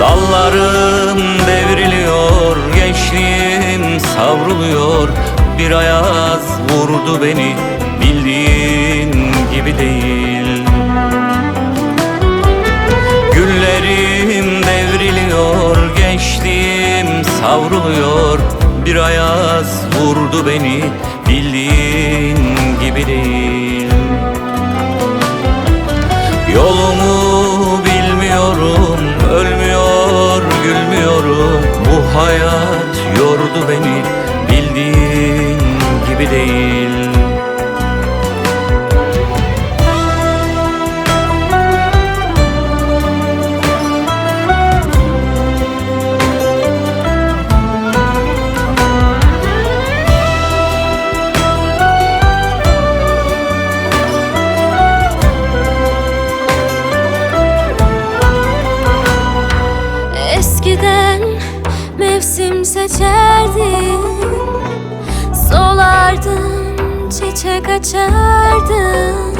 Dallarım devriliyor Gençliğim savruluyor. Bir ayaz vurdu beni Bildiğin gibi değil. Güllerim devriliyor Gençliğim savruluyor. Bir ayaz vurdu beni Bildiğin gibi değil. Yolumu yordu beni Bildiğin gibi değil. Eskiden mevsim seçerdin Solardın, çiçek açardın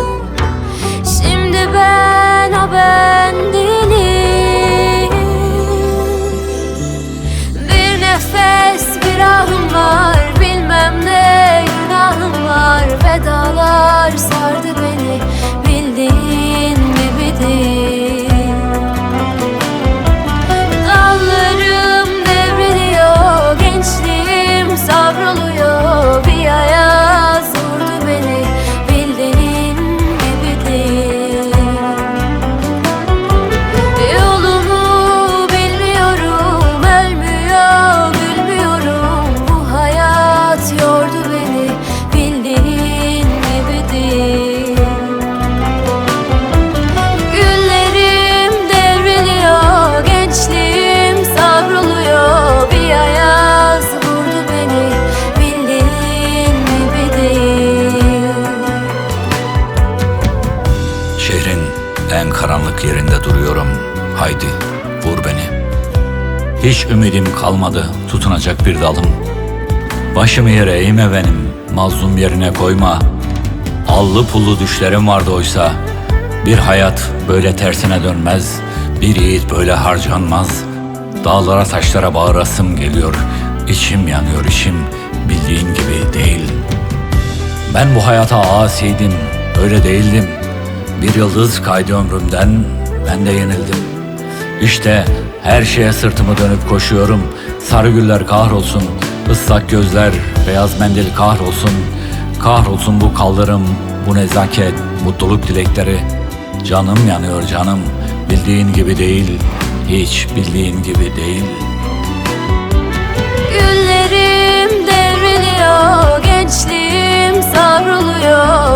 Şimdi ben o ben değilim. Bir nefes bir ahım var. Bilmem ne günahım var. Vedalar sardı beni en karanlık yerinde duruyorum. Haydi vur beni. Hiç ümidim kalmadı tutunacak bir dalım. Başımı yere eğme benim Mazlum yerine koyma. Allı pullu düşlerim vardı oysa Bir hayat böyle tersine dönmez. Bir yiğit böyle harcanmaz. Dağlara taşlara bağırasım geliyor. İçim yanıyor içim Bildiğin gibi değil. Ben bu hayata asiydim, öyle değildim. Bir yıldız kaydı ömrümden, ben de yenildim. İşte her şeye sırtımı dönüp koşuyorum. Sarı güller kahrolsun, ıslak gözler, beyaz mendil kahrolsun. Kahrolsun bu kaldırım, bu nezaket, mutluluk dilekleri. Canım yanıyor canım, bildiğin gibi değil, hiç bildiğin gibi değil. Güllerim devriliyor, gençliğim savruluyor